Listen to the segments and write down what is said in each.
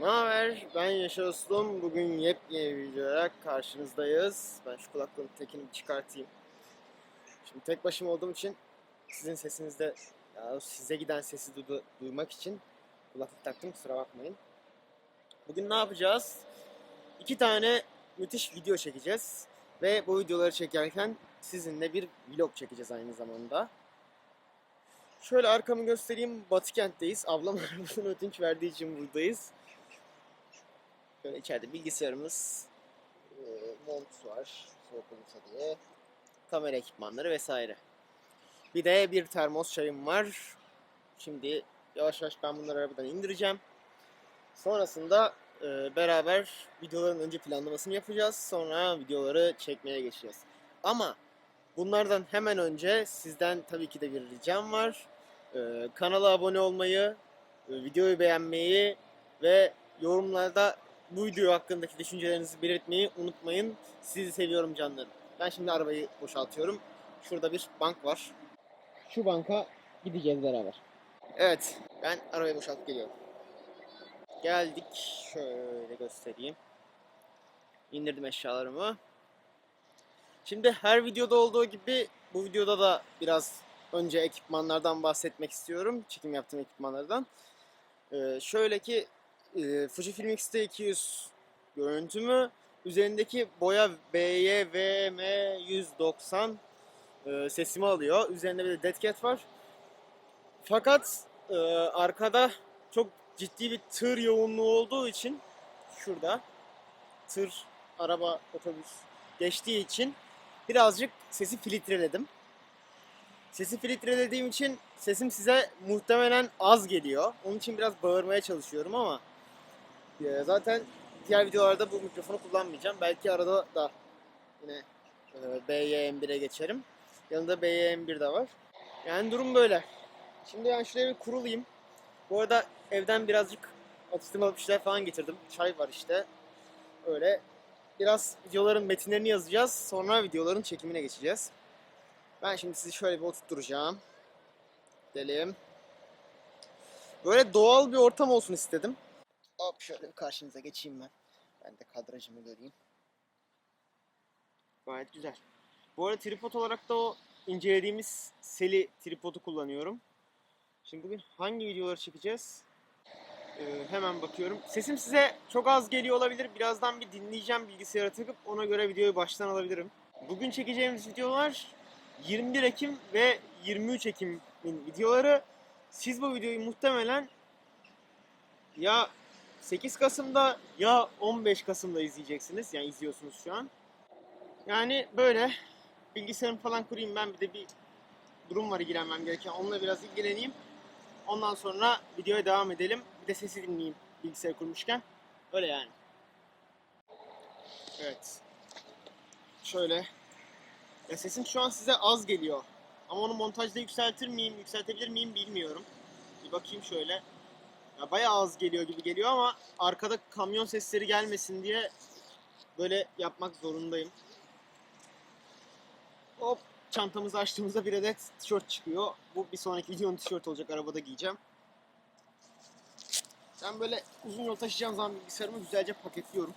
Ne haber? Ben Yaşar Uslum. Bugün yepyeni bir videoya karşınızdayız. Ben şu kulaklığın tekini çıkartayım. Şimdi tek başıma olduğum için sizin sesinizde, ya size giden sesi du- duymak için kulaklık taktım kusura bakmayın. Bugün ne yapacağız? İki tane müthiş video çekeceğiz. Ve bu videoları çekerken sizinle bir vlog çekeceğiz aynı zamanda. Şöyle arkamı göstereyim. Batı kentteyiz. Ablam arabasını ödünç verdiği için buradayız. Şöyle içeride bilgisayarımız, e, mont var, soğuk olursa diye, kamera ekipmanları vesaire. Bir de bir termos çayım var. Şimdi yavaş yavaş ben bunları arabadan indireceğim. Sonrasında e, beraber videoların önce planlamasını yapacağız. Sonra videoları çekmeye geçeceğiz. Ama bunlardan hemen önce sizden tabii ki de bir ricam var. E, kanala abone olmayı, e, videoyu beğenmeyi ve yorumlarda bu video hakkındaki düşüncelerinizi belirtmeyi unutmayın. Sizi seviyorum canlarım. Ben şimdi arabayı boşaltıyorum. Şurada bir bank var. Şu banka gideceğiz beraber. Evet, ben arabayı boşaltıp geliyorum. Geldik. Şöyle göstereyim. İndirdim eşyalarımı. Şimdi her videoda olduğu gibi bu videoda da biraz önce ekipmanlardan bahsetmek istiyorum. Çekim yaptığım ekipmanlardan. Ee, şöyle ki e, Fujifilm X-T200 görüntümü üzerindeki boya BYVM 190 e, sesimi alıyor. Üzerinde bir de Dead Cat var. Fakat e, arkada çok ciddi bir tır yoğunluğu olduğu için şurada tır, araba, otobüs geçtiği için birazcık sesi filtreledim. Sesi filtrelediğim için sesim size muhtemelen az geliyor. Onun için biraz bağırmaya çalışıyorum ama e, zaten diğer videolarda bu mikrofonu kullanmayacağım. Belki arada da yine e, BY-M1'e geçerim. Yanında BY-M1 de var. Yani durum böyle. Şimdi ben şuraya bir kurulayım. Bu arada evden birazcık atıştırmalık bir şeyler falan getirdim. Çay var işte. Öyle. Biraz videoların metinlerini yazacağız. Sonra videoların çekimine geçeceğiz. Ben şimdi sizi şöyle bir oturtturacağım. Gidelim. Böyle doğal bir ortam olsun istedim. Hop şöyle bir karşınıza geçeyim ben. Ben de kadrajımı göreyim. Gayet güzel. Bu arada tripod olarak da o incelediğimiz Seli tripodu kullanıyorum. Şimdi bugün hangi videoları çekeceğiz? Ee, hemen bakıyorum. Sesim size çok az geliyor olabilir. Birazdan bir dinleyeceğim bilgisayara takıp ona göre videoyu baştan alabilirim. Bugün çekeceğimiz videolar 21 Ekim ve 23 Ekim'in videoları. Siz bu videoyu muhtemelen ya 8 Kasım'da ya 15 Kasım'da izleyeceksiniz. Yani izliyorsunuz şu an. Yani böyle bilgisayarımı falan kurayım ben bir de bir durum var ilgilenmem gereken. Onunla biraz ilgileneyim. Ondan sonra videoya devam edelim. Bir de sesi dinleyeyim bilgisayar kurmuşken. Öyle yani. Evet. Şöyle. Ya sesim şu an size az geliyor. Ama onu montajda yükseltir miyim, yükseltebilir miyim bilmiyorum. Bir bakayım şöyle. Ya bayağı az geliyor gibi geliyor ama arkada kamyon sesleri gelmesin diye böyle yapmak zorundayım. Hop çantamızı açtığımızda bir adet tişört çıkıyor. Bu bir sonraki videonun tişört olacak arabada giyeceğim. Ben böyle uzun yol taşıyacağım zaman bilgisayarımı güzelce paketliyorum.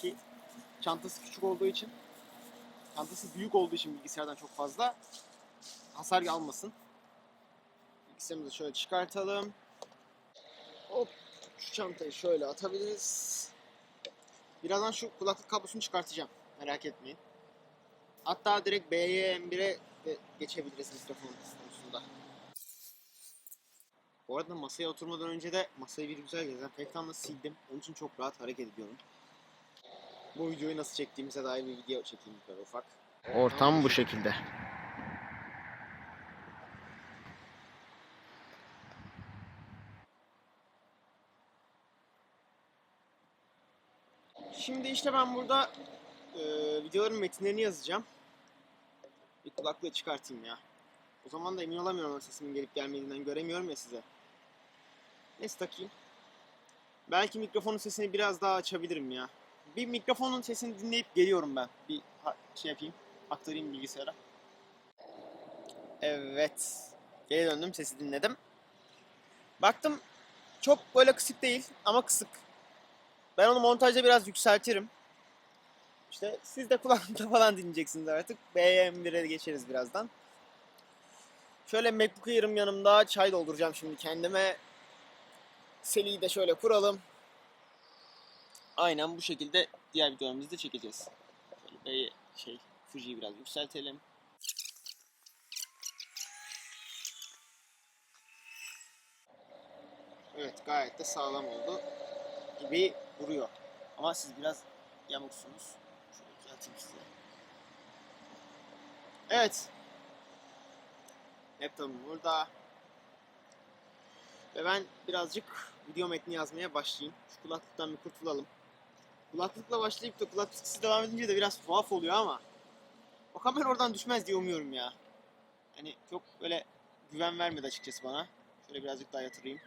Ki çantası küçük olduğu için çantası büyük olduğu için bilgisayardan çok fazla hasar almasın. Bilgisayarımızı şöyle çıkartalım. Hop şu çantayı şöyle atabiliriz. Birazdan şu kulaklık kablosunu çıkartacağım. Merak etmeyin. Hatta direkt BY-M1'e de geçebiliriz mikrofon konusunda. Bu arada masaya oturmadan önce de masayı bir güzel dezenfektanla sildim. Onun için çok rahat hareket ediyorum. Bu videoyu nasıl çektiğimize dair bir video çekeyim böyle ufak. Ortam bu şekilde. Şimdi işte ben burada e, videoların metinlerini yazacağım. Bir kulaklığı çıkartayım ya. O zaman da emin olamıyorum sesimin gelip gelmediğinden göremiyorum ya size. Neyse takayım. Belki mikrofonun sesini biraz daha açabilirim ya. Bir mikrofonun sesini dinleyip geliyorum ben. Bir şey yapayım. Aktarayım bilgisayara. Evet. Geri döndüm sesi dinledim. Baktım çok böyle kısık değil ama kısık. Ben onu montajda biraz yükseltirim. İşte siz de kulaklıkla falan dinleyeceksiniz artık. BM1'e geçeriz birazdan. Şöyle MacBook Air'ım yanımda. Çay dolduracağım şimdi kendime. Seli'yi de şöyle kuralım. Aynen bu şekilde diğer videolarımızı da çekeceğiz. Şöyle şey Fuji'yi biraz yükseltelim. Evet gayet de sağlam oldu gibi duruyor. Ama siz biraz yamuksunuz. Şöyle düzelteyim size. Evet. Laptopum burada. Ve ben birazcık video metni yazmaya başlayayım. Şu kulaklıktan bir kurtulalım. Kulaklıkla başlayıp da kulaklıksız devam edince de biraz tuhaf oluyor ama o kamera oradan düşmez diye umuyorum ya. Hani çok böyle güven vermedi açıkçası bana. Şöyle birazcık daha yatırayım.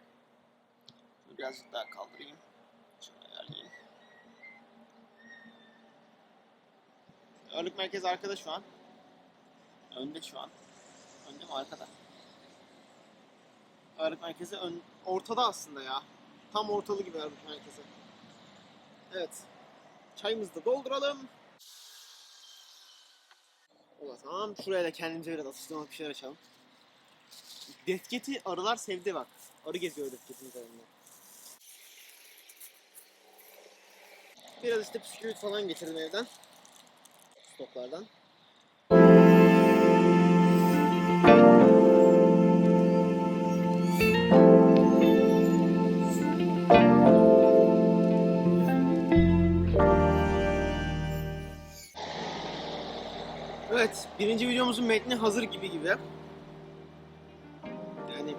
Şöyle birazcık daha kaldırayım. Şöyle ayarlayayım. Ağırlık merkezi arkada şu an. Önde şu an. Önde mi arkada? Ağırlık merkezi ön, ortada aslında ya. Tam ortalı gibi ağırlık merkezi. Evet. Çayımızı da dolduralım. Ola tamam. Şuraya da kendimize biraz atıştırmalık bir şeyler açalım. Defketi arılar sevdi bak. Arı geziyor defketin üzerinde. Biraz işte bisküvit falan getirdim evden. Stoklardan. Evet, birinci videomuzun metni hazır gibi gibi. Yani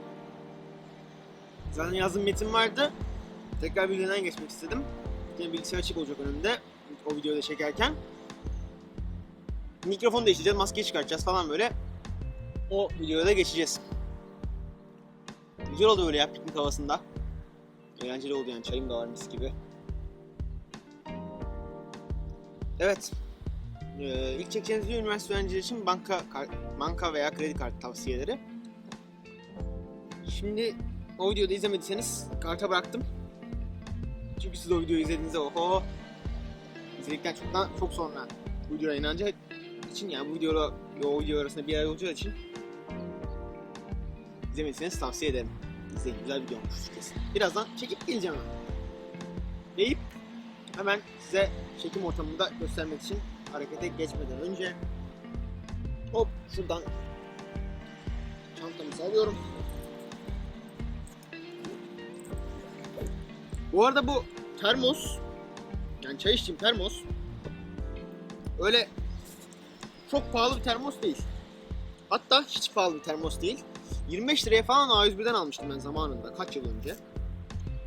zaten yazdığım metin vardı. Tekrar videodan geçmek istedim. Yine bilgisayar açık olacak önümde o videoyu da çekerken. Mikrofonu değiştireceğiz, maskeyi çıkartacağız falan böyle. O videoya da geçeceğiz. Güzel oldu böyle ya piknik havasında. Eğlenceli oldu yani çayım da var mis gibi. Evet. Ee, ilk çekeceğiniz video üniversite öğrencileri için banka banka veya kredi kartı tavsiyeleri. Şimdi o videoyu da izlemediyseniz karta bıraktım. Çünkü siz o videoyu izlediğinizde oho izledikten çoktan çok sonra bu videoya inanacak için yani bu videoyla o video arasında bir ay olacağı için izlemediyseniz tavsiye ederim. İzleyin güzel video olmuş kesin. Birazdan çekip geleceğim hemen. Deyip hemen size çekim ortamında göstermek için harekete geçmeden önce hop şuradan çantamızı alıyorum. Bu arada bu termos yani çay içtiğim termos öyle çok pahalı bir termos değil. Hatta hiç pahalı bir termos değil. 25 liraya falan A101'den almıştım ben zamanında kaç yıl önce.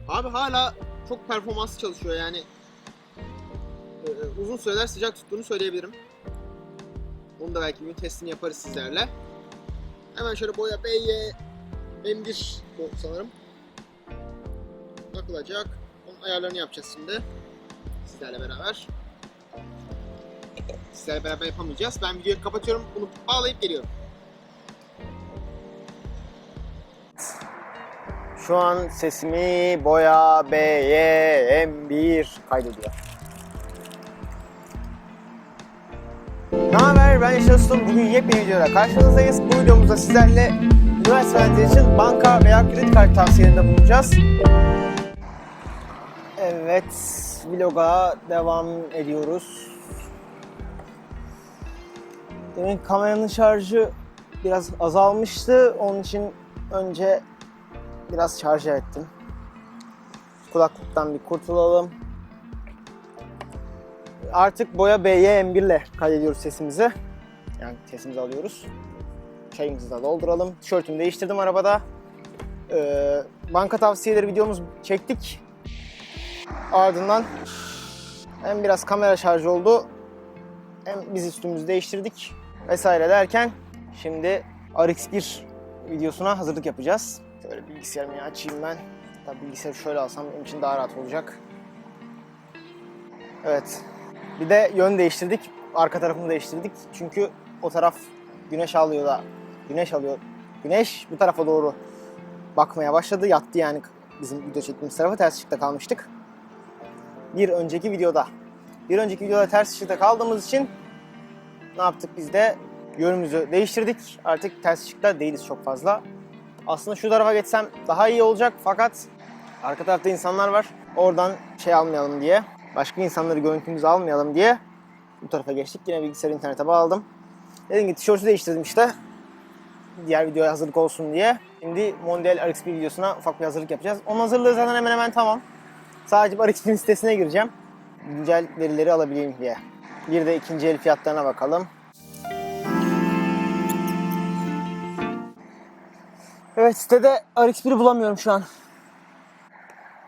Abi hala çok performanslı çalışıyor yani. Ee, uzun süreler sıcak tuttuğunu söyleyebilirim. Onu da belki bir testini yaparız sizlerle. Hemen şöyle boya BY M1 bu sanırım. Takılacak. Onun ayarlarını yapacağız şimdi. Sizlerle beraber. Sizlerle beraber yapamayacağız. Ben videoyu kapatıyorum. Bunu bağlayıp geliyorum. Şu an sesimi boya BY M1 kaydediyor. Ne haber? Ben Yaşasın. Bugün yepyeni videoda karşınızdayız. Bu videomuzda sizlerle üniversite öğrencileri için banka veya kredi kartı tavsiyelerinde bulunacağız. Evet, vloga devam ediyoruz. Demin kameranın şarjı biraz azalmıştı. Onun için önce biraz şarj ettim. Kulaklıktan bir kurtulalım. Artık boya BY M1 ile kaydediyoruz sesimizi. Yani sesimizi alıyoruz. Çayımızı da dolduralım. Tişörtümü değiştirdim arabada. Ee, banka tavsiyeleri videomuz çektik. Ardından hem biraz kamera şarjı oldu hem biz üstümüzü değiştirdik vesaire derken şimdi RX1 videosuna hazırlık yapacağız. Şöyle bilgisayarımı açayım ben. Tabii bilgisayarı şöyle alsam benim için daha rahat olacak. Evet. Bir de yön değiştirdik. Arka tarafını değiştirdik. Çünkü o taraf güneş alıyor da güneş alıyor. Güneş bu tarafa doğru bakmaya başladı. Yattı yani bizim video çektiğimiz tarafa ters ışıkta kalmıştık. Bir önceki videoda. Bir önceki videoda ters ışıkta kaldığımız için ne yaptık biz de? Yönümüzü değiştirdik. Artık ters ışıkta değiliz çok fazla. Aslında şu tarafa geçsem daha iyi olacak fakat arka tarafta insanlar var. Oradan şey almayalım diye, başka insanları görüntümüzü almayalım diye bu tarafa geçtik. Yine bilgisayarı internete bağladım. Dedim ki tişörtü değiştirdim işte. Diğer videoya hazırlık olsun diye. Şimdi Mondial RX1 videosuna ufak bir hazırlık yapacağız. Onun hazırlığı zaten hemen hemen tamam. Sadece RX1'in sitesine gireceğim. Güncel verileri alabileyim diye. Bir de ikinci el fiyatlarına bakalım. Evet sitede RX1 bulamıyorum şu an.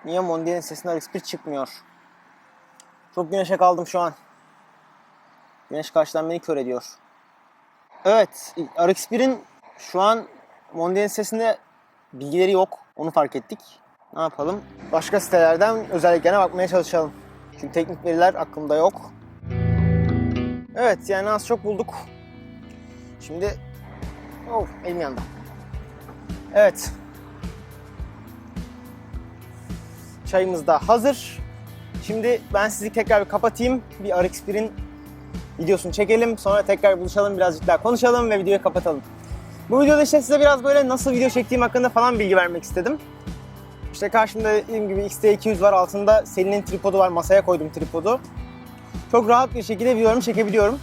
Niye Mondial'in sitesinde RX1 çıkmıyor? Çok güneşe kaldım şu an. Güneş karşıdan beni kör ediyor. Evet, RX1'in şu an Mondial'in sitesinde bilgileri yok. Onu fark ettik. Ne yapalım? Başka sitelerden özelliklerine bakmaya çalışalım. Çünkü teknik veriler aklımda yok. Evet, yani az çok bulduk. Şimdi... Oh, elim yandı. Evet. Çayımız da hazır. Şimdi ben sizi tekrar bir kapatayım. Bir RX1'in videosunu çekelim. Sonra tekrar buluşalım, birazcık daha konuşalım ve videoyu kapatalım. Bu videoda işte size biraz böyle nasıl video çektiğim hakkında falan bilgi vermek istedim. İşte karşımda dediğim gibi X-T200 var. Altında Selin'in tripodu var. Masaya koydum tripodu. Çok rahat bir şekilde videolarımı çekebiliyorum.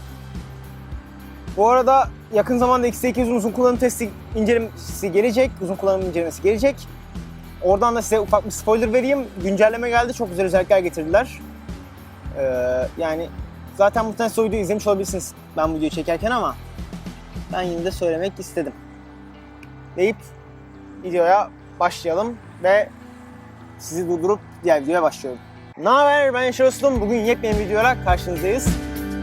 Bu arada yakın zamanda X-T200'ün uzun kullanım testi incelemesi gelecek. Uzun kullanım incelemesi gelecek. Oradan da size ufak bir spoiler vereyim. Güncelleme geldi. Çok güzel özellikler getirdiler. Ee, yani zaten muhtemelen o videoyu izlemiş olabilirsiniz ben bu videoyu çekerken ama ben yine de söylemek istedim. Deyip videoya başlayalım ve sizi durdurup diğer videoya başlıyorum. Ne haber? Ben Osman. Bugün yepyeni bir videoyla karşınızdayız.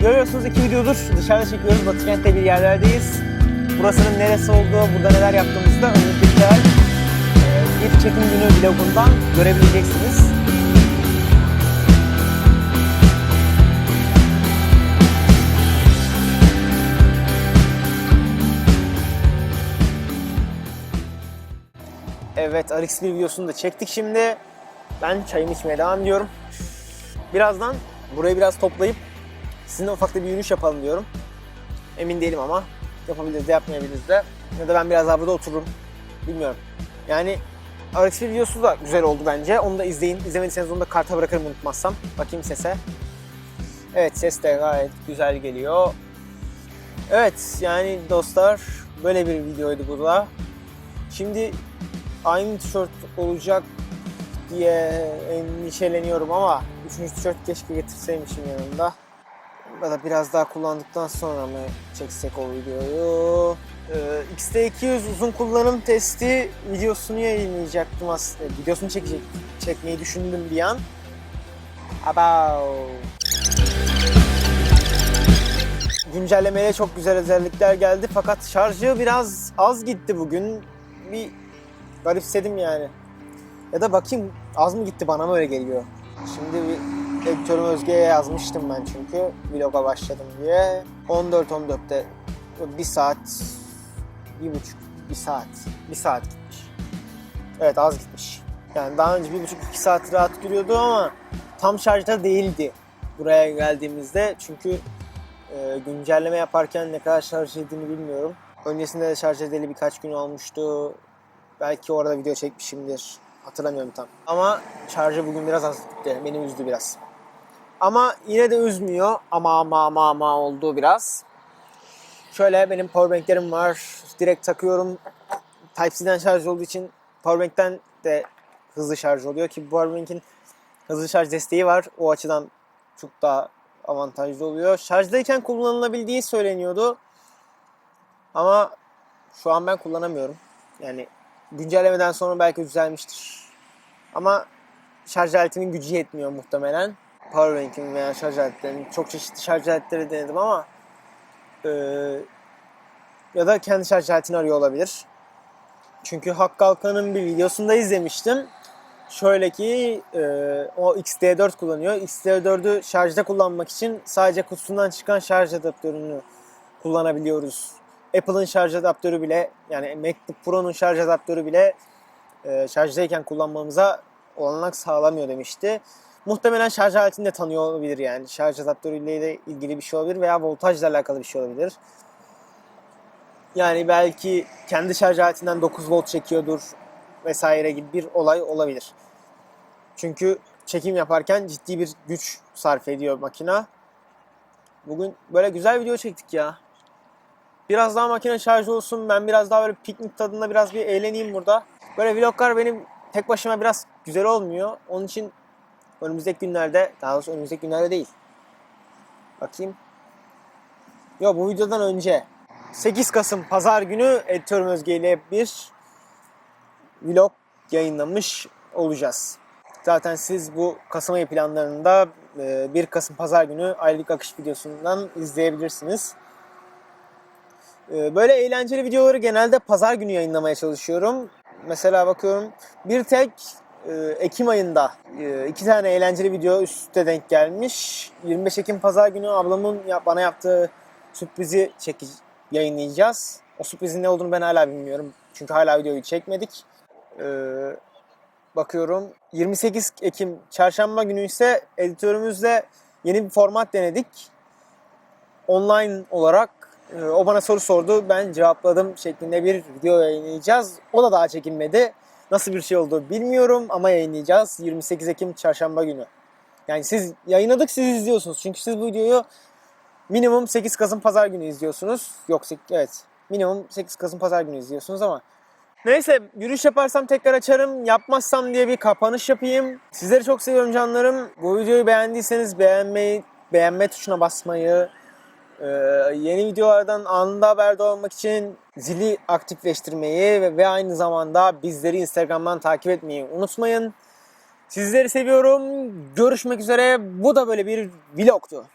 Görüyorsunuz iki videodur dışarıda çekiyoruz. Batı kentte bir yerlerdeyiz. Burasının neresi olduğu, burada neler yaptığımızı da önümüzdeki ay e, bir çekim günü vlogundan görebileceksiniz. Evet RX1 videosunu da çektik şimdi. Ben çayımı içmeye devam ediyorum. Birazdan burayı biraz toplayıp sizinle ufak bir yürüyüş yapalım diyorum. Emin değilim ama yapabiliriz de yapmayabiliriz de. Ya da ben biraz daha burada otururum. Bilmiyorum. Yani RX1 videosu da güzel oldu bence. Onu da izleyin. İzlemediyseniz onu da karta bırakırım unutmazsam. Bakayım sese. Evet ses de gayet güzel geliyor. Evet yani dostlar böyle bir videoydu bu da. Şimdi aynı tişört olacak diye endişeleniyorum ama üçüncü tişört keşke getirseymişim yanımda. Ya da biraz daha kullandıktan sonra mı çeksek o videoyu? Ee, XT200 uzun kullanım testi videosunu yayınlayacaktım aslında. Videosunu çekecek, çekmeyi düşündüm bir an. About. Güncellemeye çok güzel özellikler geldi fakat şarjı biraz az gitti bugün. Bir garipsedim yani. Ya da bakayım az mı gitti bana mı öyle geliyor. Şimdi bir editörüm Özge'ye yazmıştım ben çünkü vloga başladım diye. 14-14'te bir saat, bir buçuk, bir saat, bir saat gitmiş. Evet az gitmiş. Yani daha önce bir buçuk iki saat rahat giriyordu ama tam şarjda değildi buraya geldiğimizde. Çünkü e, güncelleme yaparken ne kadar şarj ettiğini bilmiyorum. Öncesinde de şarj edeli birkaç gün olmuştu. Belki orada video çekmişimdir. Hatırlamıyorum tam. Ama şarjı bugün biraz az gitti. Beni üzdü biraz. Ama yine de üzmüyor. Ama ama ama ama oldu biraz. Şöyle benim powerbanklerim var. Direkt takıyorum. Type-C'den şarj olduğu için powerbank'ten de hızlı şarj oluyor ki powerbank'in hızlı şarj desteği var. O açıdan çok daha avantajlı oluyor. Şarjdayken kullanılabildiği söyleniyordu. Ama şu an ben kullanamıyorum. Yani güncellemeden sonra belki düzelmiştir. Ama şarj aletinin gücü yetmiyor muhtemelen. Powerbank'in veya şarj aletlerinin çok çeşitli şarj aletleri denedim ama e, ya da kendi şarj aletini arıyor olabilir. Çünkü Hakkı Alkan'ın bir videosunda izlemiştim. Şöyle ki e, o XD4 kullanıyor. XD4'ü şarjda kullanmak için sadece kutusundan çıkan şarj adaptörünü kullanabiliyoruz. Apple'ın şarj adaptörü bile yani MacBook Pro'nun şarj adaptörü bile e, şarjdayken kullanmamıza olanak sağlamıyor demişti. Muhtemelen şarj aletini de tanıyor olabilir yani. Şarj adaptörüyle de ilgili bir şey olabilir veya voltajla alakalı bir şey olabilir. Yani belki kendi şarj aletinden 9 volt çekiyordur vesaire gibi bir olay olabilir. Çünkü çekim yaparken ciddi bir güç sarf ediyor makina. Bugün böyle güzel video çektik ya. Biraz daha makine şarj olsun. Ben biraz daha böyle piknik tadında biraz bir eğleneyim burada. Böyle vloglar benim tek başıma biraz güzel olmuyor. Onun için önümüzdeki günlerde, daha doğrusu önümüzdeki günlerde değil. Bakayım. Yok bu videodan önce 8 Kasım Pazar günü Editörüm Özge ile bir vlog yayınlamış olacağız. Zaten siz bu Kasım ayı planlarında e, 1 Kasım Pazar günü aylık akış videosundan izleyebilirsiniz. E, Böyle eğlenceli videoları genelde pazar günü yayınlamaya çalışıyorum. Mesela bakıyorum bir tek e, Ekim ayında e, iki tane eğlenceli video üst üste denk gelmiş. 25 Ekim pazar günü ablamın bana yaptığı sürprizi çeki yayınlayacağız. O sürprizin ne olduğunu ben hala bilmiyorum. Çünkü hala videoyu çekmedik. E, bakıyorum 28 Ekim çarşamba günü ise editörümüzle yeni bir format denedik. Online olarak o bana soru sordu. Ben cevapladım şeklinde bir video yayınlayacağız. O da daha çekinmedi. Nasıl bir şey oldu bilmiyorum ama yayınlayacağız 28 Ekim çarşamba günü. Yani siz yayınladık siz izliyorsunuz. Çünkü siz bu videoyu minimum 8 Kasım pazar günü izliyorsunuz. Yok evet minimum 8 Kasım pazar günü izliyorsunuz ama Neyse yürüyüş yaparsam tekrar açarım. Yapmazsam diye bir kapanış yapayım. Sizleri çok seviyorum canlarım. Bu videoyu beğendiyseniz beğenmeyi, beğenme tuşuna basmayı, ee, yeni videolardan anında haberdar olmak için zili aktifleştirmeyi ve, ve aynı zamanda bizleri Instagram'dan takip etmeyi unutmayın. Sizleri seviyorum. Görüşmek üzere. Bu da böyle bir vlogtu.